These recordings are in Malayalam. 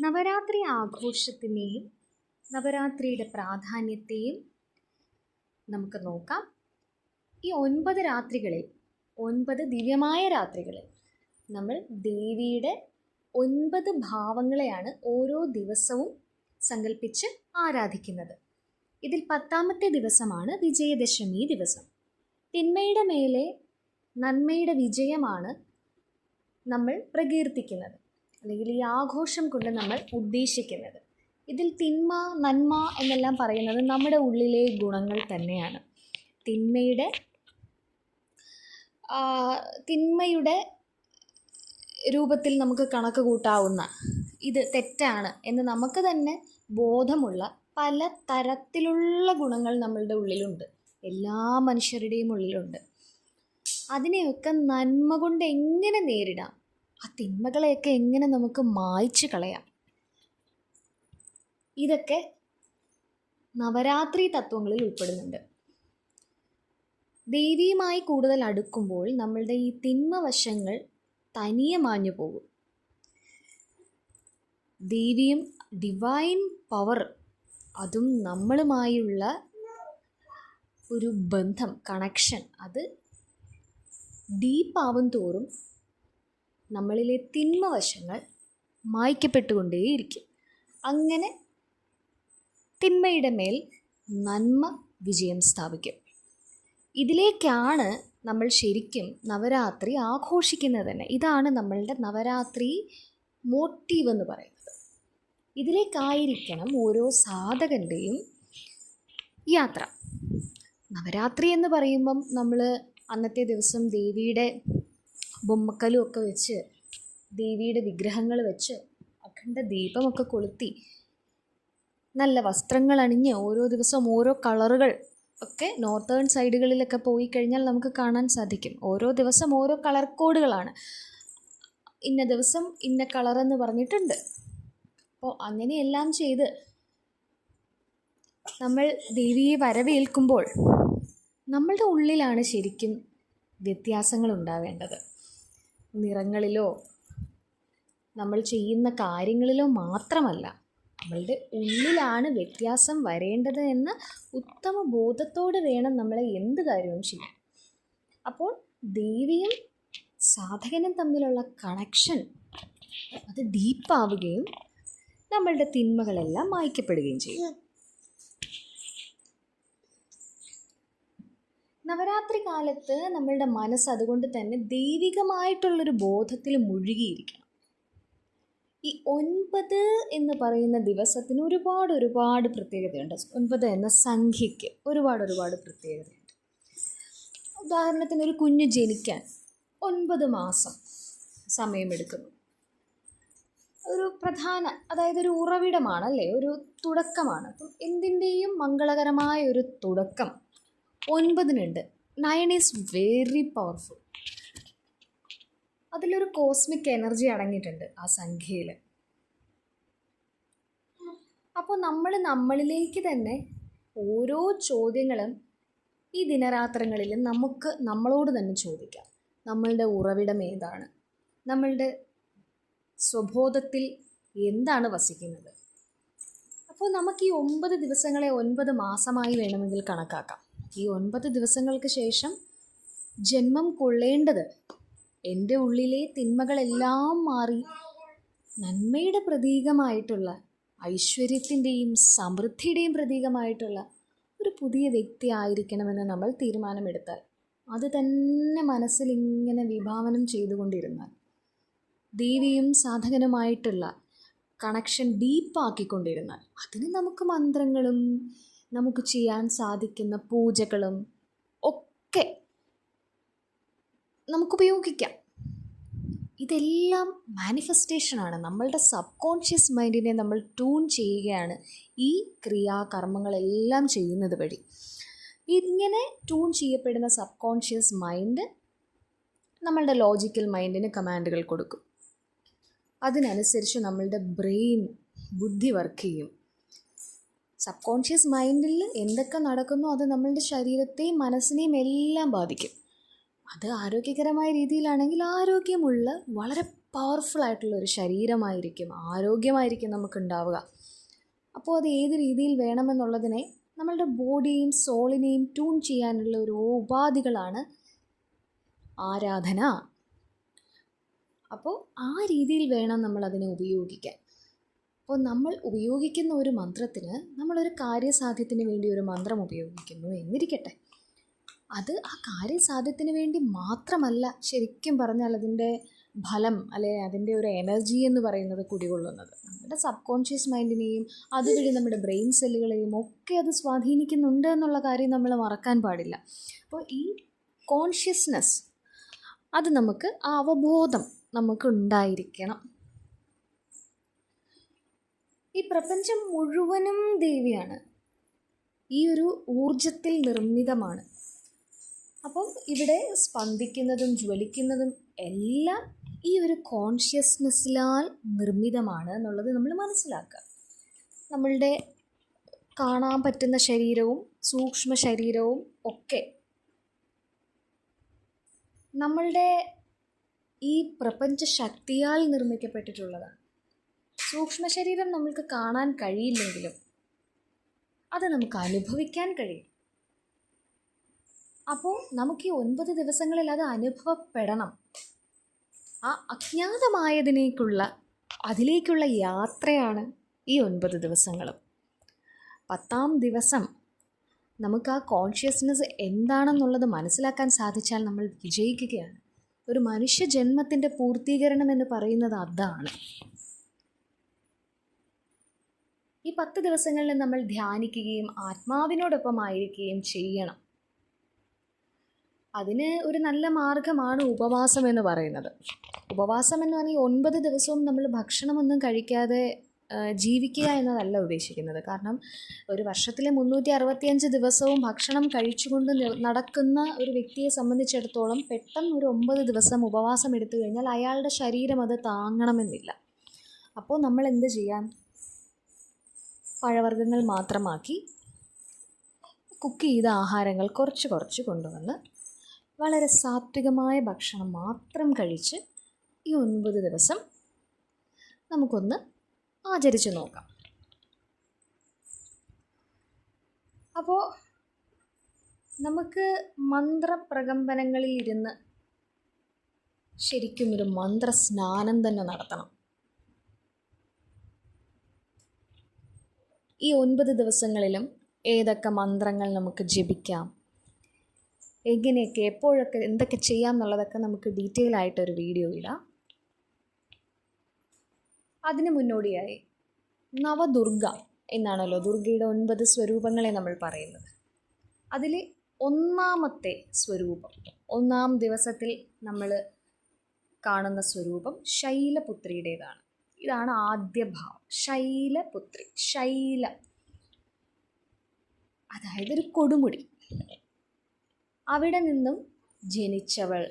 നവരാത്രി ആഘോഷത്തിനെയും നവരാത്രിയുടെ പ്രാധാന്യത്തെയും നമുക്ക് നോക്കാം. ഈ ഒൻപത് രാത്രികളിൽ ഒൻപത് ദിവ്യമായ രാത്രികളിൽ നമ്മൾ ദേവിയുടെ ഒൻപത് ഭാവങ്ങളെയാണ് ഓരോ ദിവസവും സങ്കല്പിച്ച് ആരാധിക്കുന്നത്. ഇതിൽ പത്താമത്തെ ദിവസമാണ് വിജയദശമി ദിവസം. തിന്മയുടെ മേലെ നന്മയുടെ വിജയമാണ് നമ്മൾ പ്രകീർത്തിക്കുന്നത്. അല്ലെങ്കിൽ ഈ ആഘോഷം കൊണ്ട് നമ്മൾ ഉദ്ദേശിക്കുന്നത്. ഇതിൽ തിന്മ നന്മ എന്നെല്ലാം പറയുന്നത് നമ്മുടെ ഉള്ളിലെ ഗുണങ്ങൾ തന്നെയാണ്. തിന്മയുടെ തിന്മയുടെ രൂപത്തിൽ നമുക്ക് കണക്ക് കൂട്ടാവുന്ന ഇത് തെറ്റാണ് എന്ന് നമുക്ക് തന്നെ ബോധമുള്ള പല തരത്തിലുള്ള ഗുണങ്ങൾ നമ്മളുടെ ഉള്ളിലുണ്ട്. എല്ലാ മനുഷ്യരുടെയും ഉള്ളിലുണ്ട്. അതിനെയൊക്കെ നന്മ കൊണ്ട് എങ്ങനെ നേരിടാം? ആ തിന്മകളെയൊക്കെ എങ്ങനെ നമുക്ക് മായ്ച്ചു കളയാം? ഇതൊക്കെ നവരാത്രി തത്വങ്ങളിൽ ഉൾപ്പെടുന്നുണ്ട്. ദേവിയുമായി കൂടുതൽ അടുക്കുമ്പോൾ നമ്മളുടെ ഈ തിന്മ വശങ്ങൾ തനിയെ മാഞ്ഞു പോകും. ദേവിയും ഡിവൈൻ പവർ അതും നമ്മളുമായുള്ള ഒരു ബന്ധം കണക്ഷൻ അത് ഡീപ്പാവും തോറും നമ്മളിലെ തിന്മ വശങ്ങൾ മായ്ക്കപ്പെട്ടുകൊണ്ടേയിരിക്കും. അങ്ങനെ തിന്മയുടെ മേൽ നന്മ വിജയം സ്ഥാപിക്കും. ഇതിലേക്കാണ് നമ്മൾ ശരിക്കും നവരാത്രി ആഘോഷിക്കുന്നത് തന്നെ. ഇതാണ് നമ്മളുടെ നവരാത്രി മോട്ടീവ് എന്ന് പറയുന്നത്. ഇതിലേക്കായിരിക്കണം ഓരോ സാധകന്റെയും യാത്ര. നവരാത്രി എന്ന് പറയുമ്പം നമ്മൾ അന്നത്തെ ദിവസം ദേവിയുടെ ബൊമ്മക്കലും ഒക്കെ വെച്ച് ദേവിയുടെ വിഗ്രഹങ്ങൾ വെച്ച് അഖണ്ഡ ദീപമൊക്കെ കൊളുത്തി നല്ല വസ്ത്രങ്ങൾ അണിഞ്ഞ് ഓരോ ദിവസവും ഓരോ കളറുകൾ ഒക്കെ നോർത്തേൺ സൈഡുകളിലൊക്കെ പോയി കഴിഞ്ഞാൽ നമുക്ക് കാണാൻ സാധിക്കും. ഓരോ ദിവസം ഓരോ കളർ കോഡുകളാണ്. ഇന്ന ദിവസം ഇന്ന കളർ എന്ന് പറഞ്ഞിട്ടുണ്ട്. അപ്പോൾ അങ്ങനെയെല്ലാം ചെയ്ത് നമ്മൾ ദേവിയെ വരവേൽക്കുമ്പോൾ നമ്മളുടെ ഉള്ളിലാണ് ശരിക്കും വ്യത്യാസങ്ങൾ ഉണ്ടാവേണ്ടത്. നിറങ്ങളിലോ നമ്മൾ ചെയ്യുന്ന കാര്യങ്ങളിലോ മാത്രമല്ല നമ്മളുടെ ഉള്ളിലാണ് വ്യത്യാസം വരേണ്ടത് എന്ന ഉത്തമ ബോധത്തോടെ വേണം നമ്മൾ എന്ത് കാര്യവും ചെയ്യാൻ. അപ്പോൾ ദേവിയും സാധകനും തമ്മിലുള്ള കണക്ഷൻ അത് ഡീപ്പാവുകയും നമ്മളുടെ തിന്മകളെല്ലാം മായ്ക്കപ്പെടുകയും ചെയ്യും. നവരാത്രി കാലത്ത് നമ്മളുടെ മനസ്സ് അതുകൊണ്ട് തന്നെ ദൈവികമായിട്ടുള്ളൊരു ബോധത്തിൽ മുഴുകിയിരിക്കണം. ഈ ഒൻപത് എന്ന് പറയുന്ന ദിവസത്തിന് ഒരുപാട് ഒരുപാട് പ്രത്യേകതയുണ്ട്. ഒൻപത് എന്ന സംഖ്യയ്ക്ക് ഒരുപാട് ഒരുപാട് പ്രത്യേകതയുണ്ട്. ഉദാഹരണത്തിന് ഒരു കുഞ്ഞ് ജനിക്കാൻ ഒൻപത് മാസം സമയമെടുക്കുന്നു. ഒരു പ്രധാന അതായത് ഒരു ഉറവിടമാണ് അല്ലേ? ഒരു തുടക്കമാണ്. അപ്പം എന്തിന്റെയും മംഗളകരമായ ഒരു തുടക്കം ഒൻപതിനുണ്ട്. നയൻ ഈസ് വെരി പവർഫുൾ അതിലൊരു കോസ്മിക് എനർജി അടങ്ങിയിട്ടുണ്ട് ആ സംഖ്യയിൽ അപ്പോൾ നമ്മൾ നമ്മളിലേക്ക് തന്നെ ഓരോ ചോദ്യങ്ങളും ഈ ദിനരാത്രങ്ങളിൽ നമുക്ക് നമ്മളോട് തന്നെ ചോദിക്കാം. നമ്മളുടെ ഉറവിടം ഏതാണ്? നമ്മളുടെ സ്വബോധത്തിൽ എന്താണ് വസിക്കുന്നത്? അപ്പോൾ നമുക്ക് ഈ ഒമ്പത് ദിവസങ്ങളെ ഒൻപത് മാസമായി വേണമെങ്കിൽ കണക്കാക്കാം. ഈ ഒൻപത് ദിവസങ്ങൾക്ക് ശേഷം ജന്മം കൊള്ളേണ്ടത് എന്റെ ഉള്ളിലെ തിന്മകളെല്ലാം മാറി നന്മയുടെ പ്രതീകമായിട്ടുള്ള ഐശ്വര്യത്തിന്റെയും സമൃദ്ധിയുടെയും പ്രതീകമായിട്ടുള്ള ഒരു പുതിയ വ്യക്തി ആയിരിക്കണമെന്ന് നമ്മൾ തീരുമാനമെടുത്താൽ അത് തന്നെ മനസ്സിൽ ഇങ്ങനെ വിഭാവനം ചെയ്തുകൊണ്ടിരുന്നാൽ ദേവിയും സാധകനുമായിട്ടുള്ള കണക്ഷൻ ഡീപ്പാക്കിക്കൊണ്ടിരുന്നാൽ അതിന് നമുക്ക് മന്ത്രങ്ങളും നമുക്ക് ചെയ്യാൻ സാധിക്കുന്ന പൂജകളും ഒക്കെ നമുക്ക് ഉപയോഗിക്കാം ഇതെല്ലാം മാനിഫെസ്റ്റേഷനാണ് നമ്മളുടെ സബ് കോൺഷ്യസ് മൈൻഡിനെ നമ്മൾ ട്യൂൺ ചെയ്യുകയാണ് ഈ ക്രിയാകർമ്മങ്ങളെല്ലാം ചെയ്യുന്നത് വഴി. ഇങ്ങനെ ട്യൂൺ ചെയ്യപ്പെടുന്ന സബ് കോൺഷ്യസ് മൈൻഡ് നമ്മളുടെ ലോജിക്കൽ മൈൻഡിന് കമാൻഡുകൾ കൊടുക്കും. അതിനനുസരിച്ച് നമ്മളുടെ ബ്രെയിൻ ബുദ്ധി വർക്ക് ചെയ്യും. സബ് കോൺഷ്യസ് മൈൻഡിൽ എന്തൊക്കെ നടക്കുന്നോ അത് നമ്മളുടെ ശരീരത്തെയും മനസ്സിനെയും എല്ലാം ബാധിക്കും. അത് ആരോഗ്യകരമായ രീതിയിലാണെങ്കിൽ ആരോഗ്യമുള്ള വളരെ പവർഫുൾ ആയിട്ടുള്ള ഒരു ശരീരമായിരിക്കും ആരോഗ്യമായിരിക്കും നമുക്കുണ്ടാവുക. അപ്പോൾ അത് ഏത് രീതിയിൽ വേണമെന്നുള്ളതിനെ നമ്മളുടെ ബോഡിയെയും സോളിനെയും ട്യൂൺ ചെയ്യാനുള്ള ഒരു ഉപാധികളാണ് ആരാധന. അപ്പോൾ ആ രീതിയിൽ വേണം നമ്മൾ അതിനെ ഉപയോഗിക്കാൻ. അപ്പോൾ നമ്മൾ ഉപയോഗിക്കുന്ന ഒരു മന്ത്രത്തിന് നമ്മളൊരു കാര്യസാധ്യത്തിന് വേണ്ടി ഒരു മന്ത്രം ഉപയോഗിക്കുന്നു എന്നിരിക്കട്ടെ. അത് ആ കാര്യസാധ്യത്തിന് വേണ്ടി മാത്രമല്ല ശരിക്കും പറഞ്ഞാൽ അതിന്റെ ഫലം അല്ലെ അതിന്റെ ഒരു എനർജി എന്ന് പറയുന്നത് കുടികൊള്ളുന്നത്. നമ്മുടെ സബ് കോൺഷ്യസ് മൈൻഡിനെയും അതുവഴി നമ്മുടെ ബ്രെയിൻ സെല്ലുകളെയും ഒക്കെ അത് സ്വാധീനിക്കുന്നുണ്ട് എന്നുള്ള കാര്യം നമ്മൾ മറക്കാൻ പാടില്ല. അപ്പോൾ ഈ കോൺഷ്യസ്നെസ് അത് നമുക്ക് അവബോധം നമുക്ക് ഉണ്ടായിരിക്കണം. ഈ പ്രപഞ്ചം മുഴുവനും ദേവിയാണ്. ഈ ഒരു ഊർജത്തിൽ നിർമ്മിതമാണ്. അപ്പം ഇവിടെ സ്പന്ദിക്കുന്നതും ജ്വലിക്കുന്നതും എല്ലാം ഈ ഒരു കോൺഷ്യസ്നെസ്സിലാൽ നിർമ്മിതമാണ് എന്നുള്ളത് നമ്മൾ മനസ്സിലാക്കുക. നമ്മളുടെ കാണാൻ പറ്റുന്ന ശരീരവും സൂക്ഷ്മ ശരീരവും ഒക്കെ നമ്മളുടെ ഈ പ്രപഞ്ച ശക്തിയാൽ നിർമ്മിക്കപ്പെട്ടിട്ടുള്ളതാണ്. സൂക്ഷ്മ ശരീരം നമ്മൾക്ക് കാണാൻ കഴിയില്ലെങ്കിലും അത് നമുക്ക് അനുഭവിക്കാൻ കഴിയും. അപ്പോൾ നമുക്ക് ഈ ഒൻപത് ദിവസങ്ങളിൽ അത് അനുഭവപ്പെടണം. ആ അജ്ഞാതമായതിനേക്കുള്ള അതിലേക്കുള്ള യാത്രയാണ് ഈ ഒൻപത് ദിവസങ്ങളും. പത്താം ദിവസം നമുക്ക് ആ കോൺഷ്യസ്നെസ് എന്താണെന്നുള്ളത് മനസ്സിലാക്കാൻ സാധിച്ചാൽ നമ്മൾ വിജയിക്കുകയാണ്. ഒരു മനുഷ്യ ജന്മത്തിന്റെ പൂർത്തീകരണം എന്ന് പറയുന്നത് അതാണ്. ഈ പത്ത് ദിവസങ്ങളിൽ നമ്മൾ ധ്യാനിക്കുകയും ആത്മാവിനോടൊപ്പം ആയിരിക്കുകയും ചെയ്യണം. അതിന് ഒരു നല്ല മാർഗമാണ് ഉപവാസം എന്ന് പറയുന്നത്. ഉപവാസം എന്ന് പറഞ്ഞാൽ ഒൻപത് ദിവസവും നമ്മൾ ഭക്ഷണമൊന്നും കഴിക്കാതെ ജീവിക്കുക എന്നതല്ല ഉദ്ദേശിക്കുന്നത്. കാരണം ഒരു വർഷത്തിലെ മുന്നൂറ്റി അറുപത്തിയഞ്ച് ദിവസവും ഭക്ഷണം കഴിച്ചുകൊണ്ട് നടക്കുന്ന ഒരു വ്യക്തിയെ സംബന്ധിച്ചിടത്തോളം പെട്ടെന്ന് ഒരു ഒമ്പത് ദിവസം ഉപവാസം എടുത്തു കഴിഞ്ഞാൽ അയാളുടെ ശരീരം അത് താങ്ങണമെന്നില്ല. അപ്പോൾ നമ്മൾ എന്ത് ചെയ്യാൻ പഴവർഗങ്ങൾ മാത്രമാക്കി കുക്ക് ചെയ്ത ആഹാരങ്ങൾ കുറച്ച് കുറച്ച് കൊണ്ടുവന്ന് വളരെ സാത്വികമായ ഭക്ഷണം മാത്രം കഴിച്ച് ഈ ഒൻപത് ദിവസം നമുക്കൊന്ന് ആചരിച്ച് നോക്കാം. അപ്പോൾ നമുക്ക് മന്ത്രപ്രകമ്പനങ്ങളിൽ ഇരുന്ന് ശരിക്കും ഒരു മന്ത്രസ്നാനം തന്നെ നടത്തണം. ഈ ഒൻപത് ദിവസങ്ങളിലും ഏതൊക്കെ മന്ത്രങ്ങൾ നമുക്ക് ജപിക്കാം? എങ്ങനെയൊക്കെ എപ്പോഴൊക്കെ എന്തൊക്കെ ചെയ്യാം എന്നുള്ളതൊക്കെ നമുക്ക് ഡീറ്റെയിൽ ആയിട്ടൊരു വീഡിയോ ഇടാം. അതിന് മുന്നോടിയായി നവദുർഗ എന്നാണല്ലോ ദുർഗയുടെ ഒൻപത് സ്വരൂപങ്ങളെ നമ്മൾ പറയുന്നത്. അതിൽ ഒന്നാമത്തെ സ്വരൂപം ഒന്നാം ദിവസത്തിൽ നമ്മൾ കാണുന്ന സ്വരൂപം ശൈലപുത്രിയുടേതാണ്. ഇതാണ് ആദ്യ ഭാവം. ശൈലപുത്രി. ശൈല. അതായത് ഒരു കൊടുമുടി. അവിടെ നിന്നും ജനിച്ചവൾ.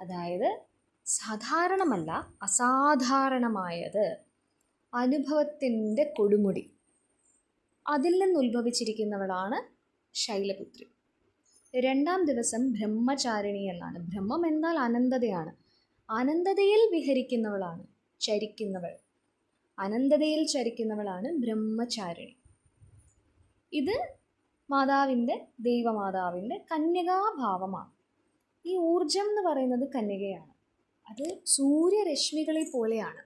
അതായത് സാധാരണമല്ല അസാധാരണമായത് അനുഭവത്തിന്റെ കൊടുമുടി. അതിൽ നിന്ന് ഉത്ഭവിച്ചിരിക്കുന്നവളാണ് ശൈലപുത്രി. രണ്ടാം ദിവസം ബ്രഹ്മചാരിണി എന്നാണ്. ബ്രഹ്മം എന്നാൽ അനന്തതയാണ്. അനന്തതയിൽ വിഹരിക്കുന്നവളാണ്. ചരിക്കുന്നവൾ. അനന്തതയിൽ ചരിക്കുന്നവളാണ് ബ്രഹ്മചാരിണി. ഇത് മാതാവിന്റെ ദൈവമാതാവിന്റെ കന്യകാഭാവമാണ്. ഈ ഊർജം എന്ന് പറയുന്നത് കന്യകയാണ്. അത് സൂര്യരശ്മികളെ പോലെയാണ്.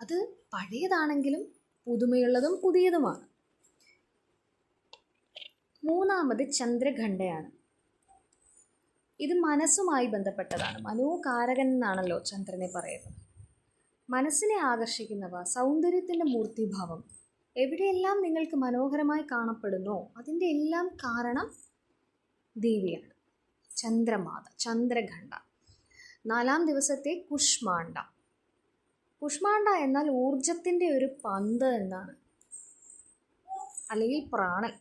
അത് പഴയതാണെങ്കിലും പുതുമയുള്ളതും പുതിയതുമാണ്. മൂന്നാമത് ചന്ദ്രഖണ്ഡയാണ്. ഇത് മനസ്സുമായി ബന്ധപ്പെട്ടതാണ്. മനോകാരകൻ എന്നാണല്ലോ ചന്ദ്രനെ പറയുന്നത്. മനസ്സിനെ ആകർഷിക്കുന്നവ സൗന്ദര്യത്തിന്റെ മൂർത്തിഭാവം. എവിടെയെല്ലാം നിങ്ങൾക്ക് മനോഹരമായി കാണപ്പെടുന്നോ അതിന്റെ എല്ലാം കാരണം ദേവിയാണ്. ചന്ദ്രമാത ചന്ദ്രഖണ്ഡ. നാലാം ദിവസത്തെ കുഷ്മാണ്ട കുഷ്മാണ്ട എന്നാൽ ഊർജത്തിന്റെ ഒരു പന്ത് എന്നാണ്. അല്ലെങ്കിൽ പ്രാണൻ.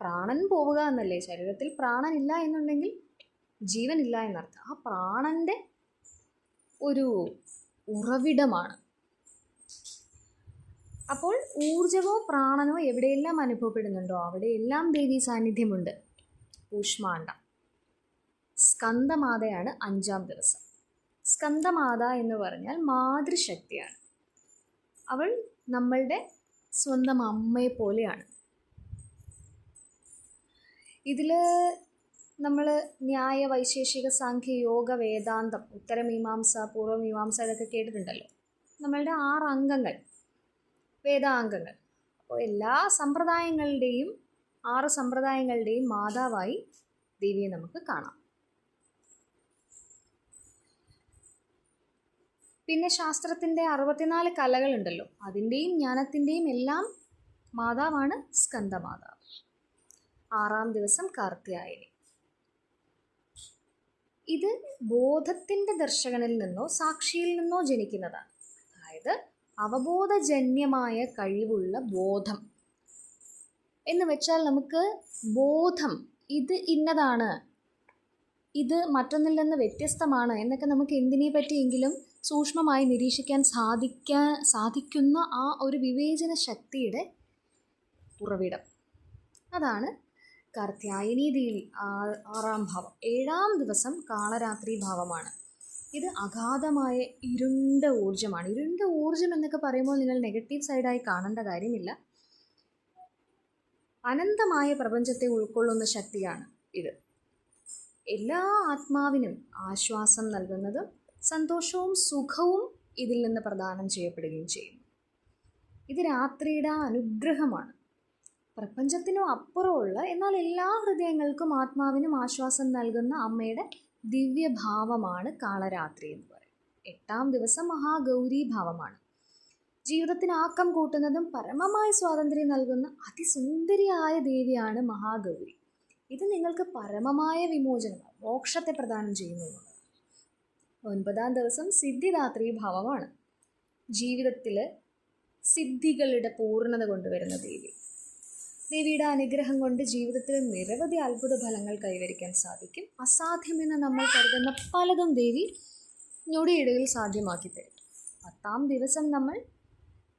പ്രാണൻ പോവുക എന്നല്ലേ? ശരീരത്തിൽ പ്രാണനില്ല എന്നുണ്ടെങ്കിൽ ജീവനില്ല എന്നർത്ഥം. ആ പ്രാണന്റെ ഒരു ഉറവിടമാണ്. അപ്പോൾ ഊർജമോ പ്രാണനോ എവിടെയെല്ലാം അനുഭവപ്പെടുന്നുണ്ടോ അവിടെയെല്ലാം ദേവി സാന്നിധ്യമുണ്ട്. കൂഷ്മാണ്ട സ്കന്ദമാതയാണ് അഞ്ചാം ദിവസം. സ്കന്ദമാത എന്ന് പറഞ്ഞാൽ മാതൃശക്തിയാണ്. അവൾ നമ്മളുടെ സ്വന്തം അമ്മയെ പോലെയാണ് ഇതിൽ നമ്മൾ ന്യായ വൈശേഷിക സാഖ്യ യോഗ വേദാന്തം ഉത്തരമീമാംസ പൂർവമീമാംസ ഇതൊക്കെ കേട്ടിട്ടുണ്ടല്ലോ. നമ്മളുടെ ആറ് അംഗങ്ങൾ വേദാംഗങ്ങൾ. അപ്പോൾ എല്ലാ സമ്പ്രദായങ്ങളുടെയും ആറ് സമ്പ്രദായങ്ങളുടെയും മാതാവായി ദേവിയെ നമുക്ക് കാണാം. പിന്നെ ശാസ്ത്രത്തിന്റെ അറുപത്തിനാല് കലകളുണ്ടല്ലോ അതിന്റെയും ജ്ഞാനത്തിന്റെയും എല്ലാം മാതാവാണ് സ്കന്ദമാതാവ് ആറാം ദിവസം കാർത്തിയായനി ഇത് ബോധത്തിന്റെ ദർശകനിൽ നിന്നോ സാക്ഷിയിൽ നിന്നോ ജനിക്കുന്നതാണ്. അതായത് അവബോധജന്യമായ കഴിവുള്ള ബോധം. എന്ന് വെച്ചാൽ നമുക്ക് ബോധം ഇത് ഇന്നതാണ് ഇത് മറ്റൊന്നിൽ നിന്ന് വ്യത്യസ്തമാണ് എന്നൊക്കെ നമുക്ക് എന്തിനെ പറ്റിയെങ്കിലും സൂക്ഷ്മമായി നിരീക്ഷിക്കാൻ സാധിക്കാൻ സാധിക്കുന്ന ആ ഒരു വിവേചന ശക്തിയുടെ ഉറവിടം. അതാണ് കാർത്യായനി ദേവി ആറാം ഭാവം. ഏഴാം ദിവസം കാളരാത്രി ഭാവമാണ്. ഇത് അഗാധമായ ഇരുണ്ട ഊർജമാണ്. ഇരുണ്ട ഊർജം എന്നൊക്കെ പറയുമ്പോൾ നിങ്ങൾ നെഗറ്റീവ് സൈഡായി കാണേണ്ട കാര്യമില്ല. അനന്തമായ പ്രപഞ്ചത്തെ ഉൾക്കൊള്ളുന്ന ശക്തിയാണ് ഇത്. എല്ലാ ആത്മാവിനും ആശ്വാസം നൽകുന്നതും സന്തോഷവും സുഖവും ഇതിൽ നിന്ന് പ്രദാനം ചെയ്യപ്പെടുകയും ചെയ്യുന്നു. ഇത് രാത്രിയുടെ അനുഗ്രഹമാണ്. പ്രപഞ്ചത്തിനും അപ്പുറമുള്ള എന്നാൽ എല്ലാ ഹൃദയങ്ങൾക്കും ആത്മാവിനും ആശ്വാസം നൽകുന്ന അമ്മയുടെ ദിവ്യഭാവമാണ് കാളരാത്രി എന്ന് പറയുന്നത് എട്ടാം ദിവസം മഹാഗൗരി ഭാവമാണ്. ജീവിതത്തിന് ആക്കം കൂട്ടുന്നതും പരമമായ സ്വാതന്ത്ര്യം നൽകുന്ന അതിസുന്ദരിയായ ദേവിയാണ് മഹാഗൗരി. ഇത് നിങ്ങൾക്ക് പരമമായ വിമോചനം മോക്ഷത്തെ പ്രദാനം ചെയ്യുന്നു. ഒൻപതാം ദിവസം സിദ്ധിദാത്രി ഭാവമാണ്. ജീവിതത്തിൽ സിദ്ധികളുടെ പൂർണത കൊണ്ടുവരുന്ന ദേവി. ദേവിയുടെ അനുഗ്രഹം കൊണ്ട് ജീവിതത്തിൽ നിരവധി അത്ഭുത ഫലങ്ങൾ കൈവരിക്കാൻ സാധിക്കും. അസാധ്യമെന്ന് നമ്മൾ കരുതുന്ന പലതും ദേവി ഞൊടിയിടയിൽ സാധ്യമാക്കി തരും. പത്താം ദിവസം നമ്മൾ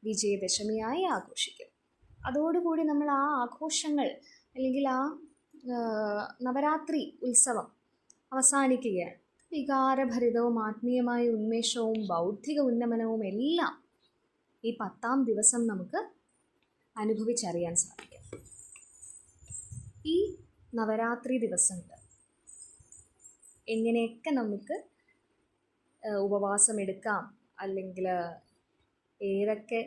വിജയദശമിയായി ആഘോഷിക്കും. അതോടുകൂടി നമ്മൾ ആ ആഘോഷങ്ങൾ അല്ലെങ്കിൽ ആ നവരാത്രി ഉത്സവം അവസാനിക്കുകയാണ്. വികാരഭരിതവും ആത്മീയമായ ഉന്മേഷവും ബൗദ്ധിക ഉന്നമനവും എല്ലാം ഈ പത്താം ദിവസം നമുക്ക് അനുഭവിച്ചറിയാൻ സാധിക്കും. ഈ നവരാത്രി ദിവസങ്ങൾ എങ്ങനെയൊക്കെ നമുക്ക് ഉപവാസം എടുക്കാം അല്ലെങ്കിൽ ഏതൊക്കെ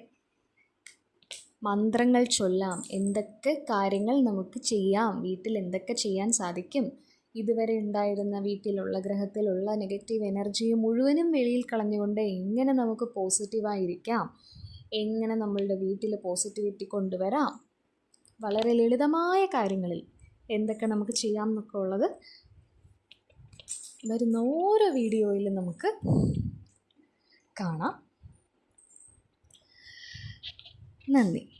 മന്ത്രങ്ങൾ ചൊല്ലാം എന്തൊക്കെ കാര്യങ്ങൾ നമുക്ക് ചെയ്യാം വീട്ടിൽ എന്തൊക്കെ ചെയ്യാൻ സാധിക്കും ഇതുവരെ ഉണ്ടായിരുന്ന വീട്ടിലുള്ള ഗ്രഹത്തിലുള്ള നെഗറ്റീവ് എനർജിയെ മുഴുവനും വെളിയിൽ കളഞ്ഞുകൊണ്ട് എങ്ങനെ നമുക്ക് പോസിറ്റീവായിരിക്കാം എങ്ങനെ നമ്മളുടെ വീട്ടിൽ പോസിറ്റിവിറ്റി കൊണ്ടുവരാം? വളരെ ലളിതമായ കാര്യങ്ങളിൽ എന്തൊക്കെ നമുക്ക് ചെയ്യാം എന്നൊക്കെ ഉള്ളത് വരുന്ന ഓരോ വീഡിയോയിൽ നമുക്ക് കാണാം. നന്ദി.